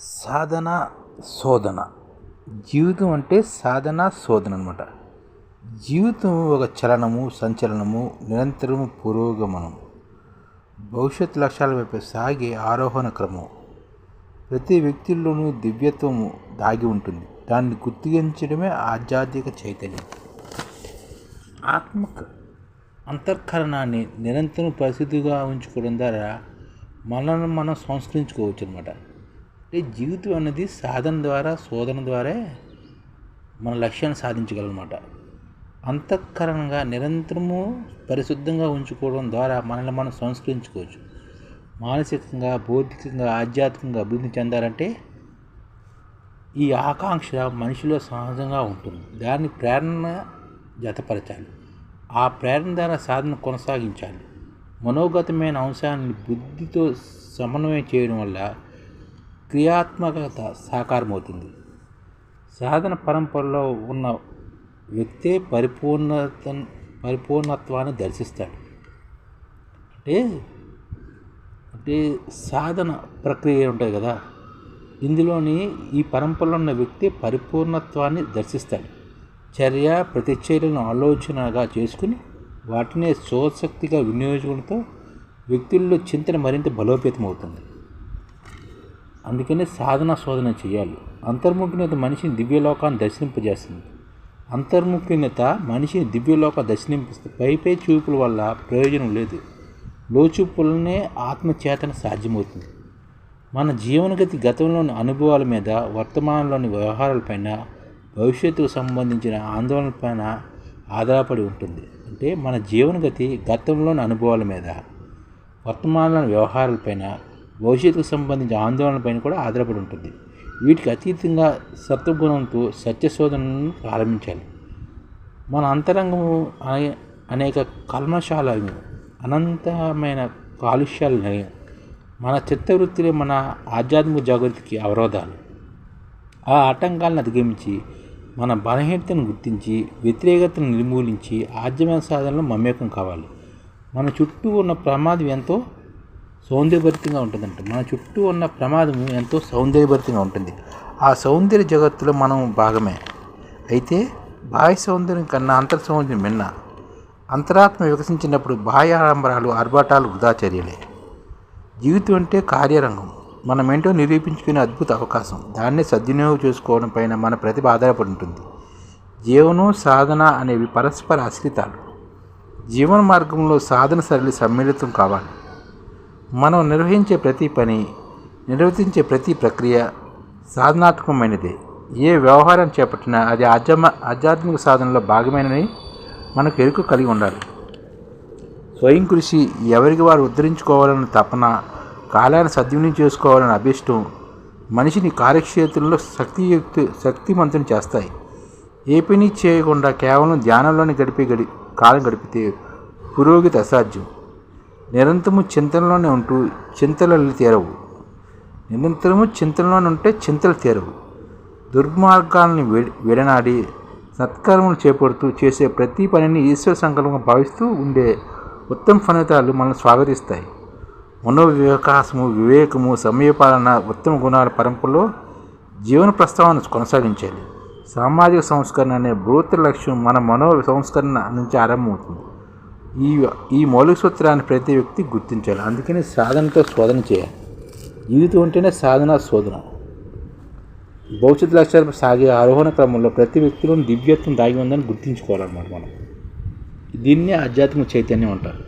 సాధన శోధన. జీవితం అంటే సాధన శోధన అనమాట జీవితం ఒక చలనము సంచలనము నిరంతరము పురోగమనం. భవిష్యత్ లక్ష్యాల వైపు సాగే ఆరోహణ క్రమం. ప్రతి వ్యక్తిలోనూ దివ్యత్వము దాగి ఉంటుంది. దాన్ని గుర్తించడమే ఆధ్యాత్మిక చైతన్యం. ఆత్మక అంతఃకరణాన్ని నిరంతరం పరిస్థితిగా ఉంచుకోవడం ద్వారా మనల్ని మనం సంస్కరించుకోవచ్చు అనమాట అంటే జీవితం అనేది సాధన ద్వారా శోధన ద్వారా మన లక్ష్యాన్ని సాధించగలనమాట. అంతఃకరణంగా నిరంతరము పరిశుద్ధంగా ఉంచుకోవడం ద్వారా మనల్ని మనం సంస్కరించుకోవచ్చు. మానసికంగా బౌద్ధికంగా ఆధ్యాత్మికంగా అభివృద్ధి చెందాలంటే ఈ ఆకాంక్ష మనిషిలో సహజంగా ఉంటుంది. దాన్ని ప్రేరణ జతపరచాలి. ఆ ప్రేరణ ద్వారా సాధన కొనసాగించాలి. మనోగతమైన అంశాన్ని బుద్ధితో సమన్వయం చేయడం వల్ల క్రియాత్మకత సాకారమవుతుంది. సాధన పరంపరలో ఉన్న వ్యక్తే పరిపూర్ణత పరిపూర్ణత్వాన్ని దర్శిస్తాడు. అంటే అంటే సాధన ప్రక్రియ ఉంటుంది కదా ఇందులోని ఈ పరంపరలో ఉన్న వ్యక్తి పరిపూర్ణత్వాన్ని దర్శిస్తాడు. చర్య ప్రతిచర్యలను ఆలోచనగా చేసుకుని వాటినే సోశక్తిగా వినియోగించడంతో వ్యక్తుల్లో చింతన మరింత బలోపేతం అవుతుంది అందుకనే సాధన శోధన చేయాలి. అంతర్ముఖినత మనిషిని దివ్యలోకాన్ని దర్శింపజేస్తుంది. అంతర్ముఖినత మనిషిని దివ్యలోక దర్శనింపిస్తుంది పైపై చూపుల వల్ల ప్రయోజనం లేదు. లోచూపులనే ఆత్మచేతన సాధ్యమవుతుంది. మన జీవనగతి గతంలోని అనుభవాల మీద వర్తమానంలోని వ్యవహారాలపైన భవిష్యత్తుకు సంబంధించిన ఆందోళనపైన ఆధారపడి ఉంటుంది. అంటే మన జీవనగతి గతంలోని అనుభవాల మీద వర్తమానంలోని వ్యవహారాలపైన భవిష్యత్తుకు సంబంధించిన ఆందోళనపైన కూడా ఆధారపడి ఉంటుంది. వీటికి అతీతంగా సత్వగుణంతో సత్యశోధనను ప్రారంభించాలి. మన అంతరంగము అనే అనేక కల్మశాలను అనంతమైన కాలుష్యాలని మన చిత్తవృత్తిలో మన ఆధ్యాత్మిక జాగృతికి అవరోధాలు. ఆ ఆటంకాలను అధిగమించి మన బలహీనతను గుర్తించి వ్యతిరేకతను నిర్మూలించి ఆద్యమైన సాధనలో మమేకం కావాలి. మన చుట్టూ ఉన్న ప్రమాదం ఎంతో సౌందర్యభరితంగా ఉంటుందంట. మన చుట్టూ ఉన్న ప్రమాదము ఎంతో సౌందర్యభరితంగా ఉంటుంది. ఆ సౌందర్య జగత్తులో మనం భాగమే. అయితే బాహ్య సౌందర్యం కన్నా అంతర్ సౌందర్యం మిన్న. అంతరాత్మ వికసించినప్పుడు బాహ్య ఆడంబరాలు ఆర్భాటాలు వృధా చర్యలే. జీవితం అంటే కార్యరంగం. మనమేంటో నిరూపించుకునే అద్భుత అవకాశం. దాన్నే సద్వినియోగం చేసుకోవడం పైన మన ప్రతిభ ఆధారపడి ఉంటుంది. జీవనం సాధన అనేవి పరస్పర ఆశ్రితాలు. జీవన మార్గంలో సాధన సరళి సమ్మిళితం కావాలి. మనం నిర్వహించే ప్రతి పని నిర్వర్తించే ప్రతి ప్రక్రియ సాధనాత్మకమైనదే. ఏ వ్యవహారం చేపట్టినా అది ఆధ్యాత్మ ఆధ్యాత్మిక సాధనలో భాగమైనని మనకు ఎరుక కలిగి ఉండాలి. స్వయం కృషి ఎవరికి వారు ఉద్ధరించుకోవాలన్న తపన కాలాన్ని సద్వినియోగం చేసుకోవాలని అభిష్టం మనిషిని కార్యక్షేత్రంలో శక్తియుక్తి శక్తిమంతుని చేస్తాయి. ఏ పని చేయకుండా కేవలం ధ్యానంలోనే గడిపే గడి కాలం గడిపితే పురోగతి అసాధ్యం. నిరంతరము చింతనలోనే ఉంటూ చింతలు తీరవు. నిరంతరము చింతనలోనే ఉంటే చింతలు తీరవు. దుర్మార్గాలను విడనాడి సత్కర్మలు చేపడుతూ చేసే ప్రతి పనిని ఈశ్వర సంకల్పంగా భావిస్తూ ఉండే ఉత్తమ ఫలితాలు మనల్ని స్వాగతిస్తాయి. మనోవికాసము వివేకము సమయపాలన ఉత్తమ గుణాల పరంపరలో జీవన ప్రస్తావన కొనసాగించాలి. సామాజిక సంస్కరణ అనే బృహత్తర లక్ష్యం మన మనో సంస్కరణ నుంచి ఆరంభమవుతుంది. ఈ ఈ మౌలిక సూత్రాన్ని ప్రతి వ్యక్తి గుర్తించాలి. అందుకని సాధనతో శోధన చేయాలి. జీవితం ఉంటేనే సాధన శోధన. భవిష్యత్ లక్ష్యాలు సాగే ఆరోహణ క్రమంలో ప్రతి వ్యక్తిలోని దివ్యత్వం దాగి ఉందని గుర్తించుకోవాలన్నమాట మనం. దీన్నే ఆధ్యాత్మిక చైతన్యం అంటారు.